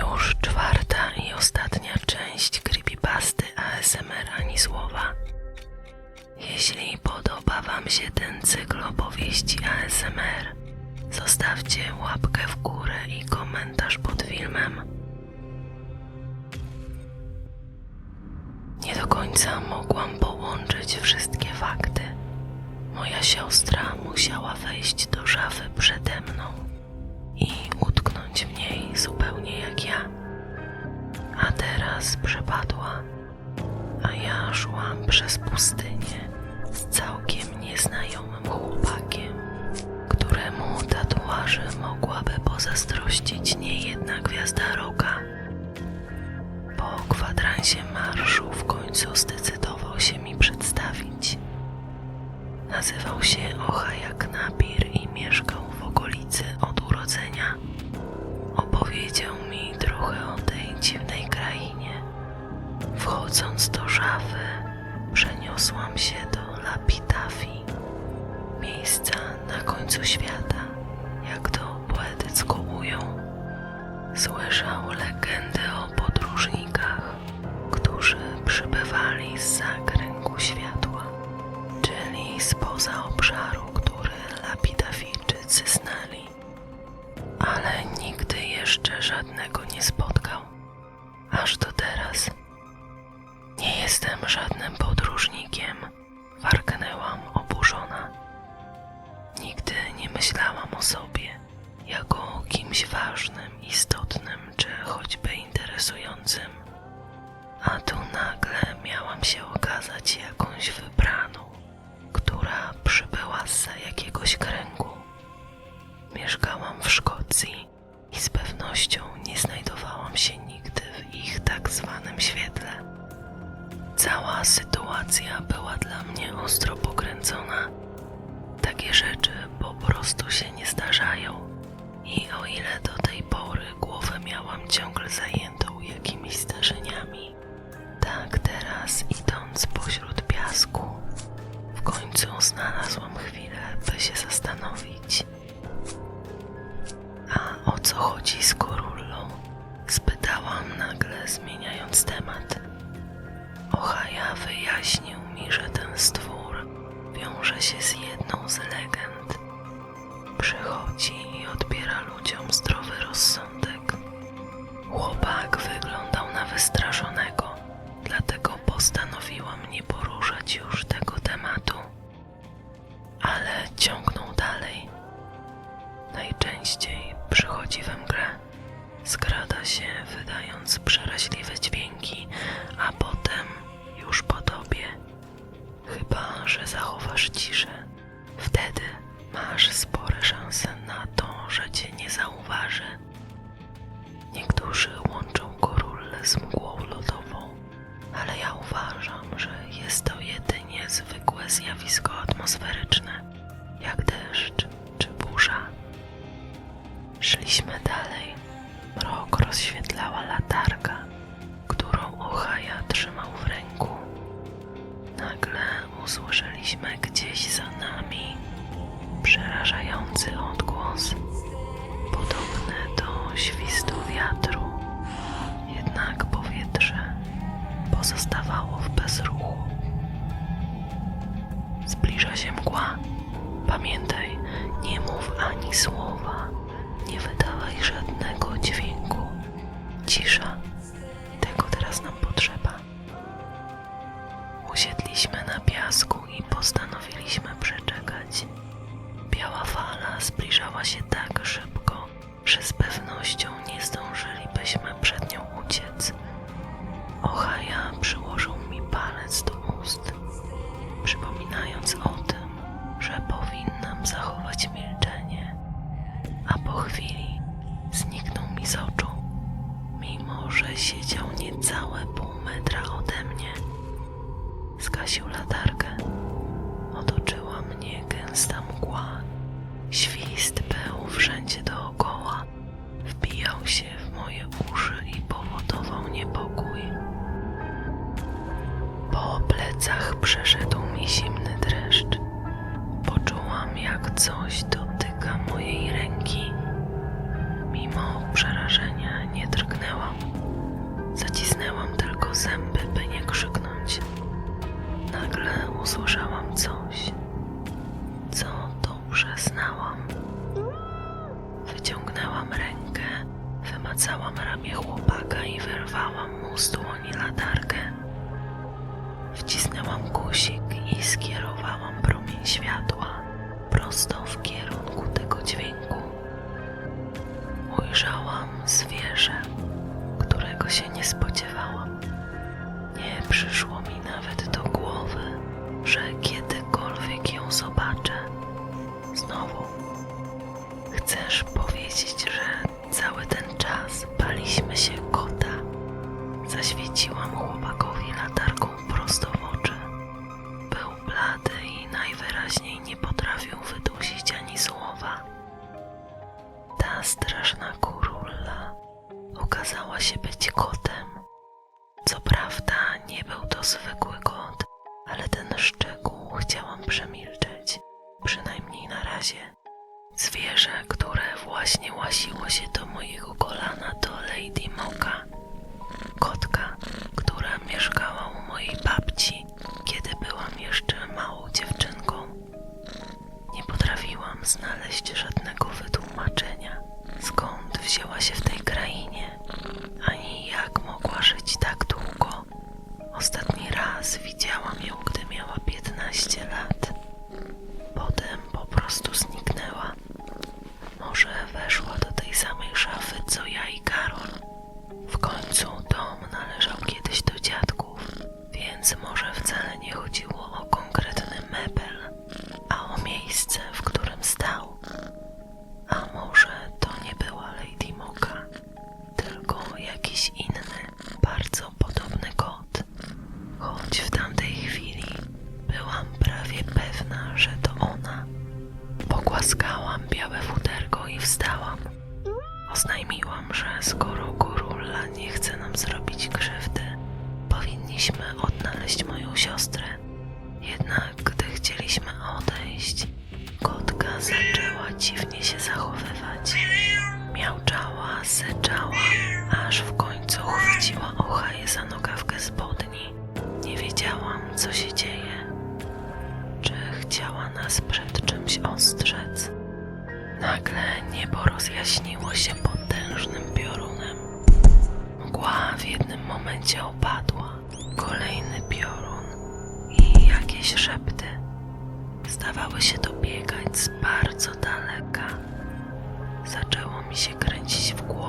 już czwarta i ostatnia część creepypasty ASMR ani słowa. Jeśli podoba Wam się ten cykl opowieści ASMR, zostawcie łapkę w górę i komentarz pod filmem. Nie do końca mogłam połączyć wszystkie fakty. Moja siostra musiała wejść przez pustynię z całkiem nieznajomym chłopakiem, któremu tatuaży mogłaby pozazdrościć niejedna gwiazda roka. Po kwadransie marszu w końcu zdecydował się mi przedstawić. Nazywał się Ohajak Napir i mieszkał w okolicy Słyszał legendy o podróżnikach, którzy przybywali z kręgu światła, czyli spoza obszaru, który Lapidafijczycy znali. Ale nigdy jeszcze żadnego nie spotkał, aż do teraz. Nie jestem żadnym podróżnikiem, warknęłam oburzona. Nigdy nie myślałam o sobie jako o kimś ważnym, istotnym czy choćby interesującym. A tu nagle miałam się okazać jakąś wybraną, która przybyła z jakiegoś kręgu. Mieszkałam w Szkocji i z pewnością nie znajdowałam się nigdy w ich tak zwanym świetle. Cała sytuacja była dla mnie ostro pokręcona. Takie rzeczy po prostu się nie zdarzają. I o ile do tej pory głowę miałam ciągle zajętą jakimiś zdarzeniami, tak teraz idąc pośród wydając przeraźliwe dźwięki, a potem już po tobie. Chyba, że zachowasz ciszę. awesome. I najwyraźniej nie potrafił wydusić ani słowa. Ta straszna kurulla okazała się być kotem. Co prawda nie był to zwykły kot, ale ten szczegół chciałam przemilczeć, przynajmniej na razie. Zwierzę, które właśnie łasiło się znaleźć żadnego Oznajmiłam, że skoro Kurulla nie chce nam zrobić krzywdy, powinniśmy odnaleźć moją siostrę. Jednak gdy chcieliśmy odejść, kotka zaczęła dziwnie się zachowywać. Miałczała, syczała, aż w końcu chwyciła ochaję za nogawkę spodni. Nie wiedziałam, co się dzieje. Czy chciała nas przed czymś ostrzec? Nagle niebo rozjaśniło się momencie opadła. Kolejny piorun i jakieś szepty. Zdawały się dobiegać z bardzo daleka. Zaczęło mi się kręcić w głowie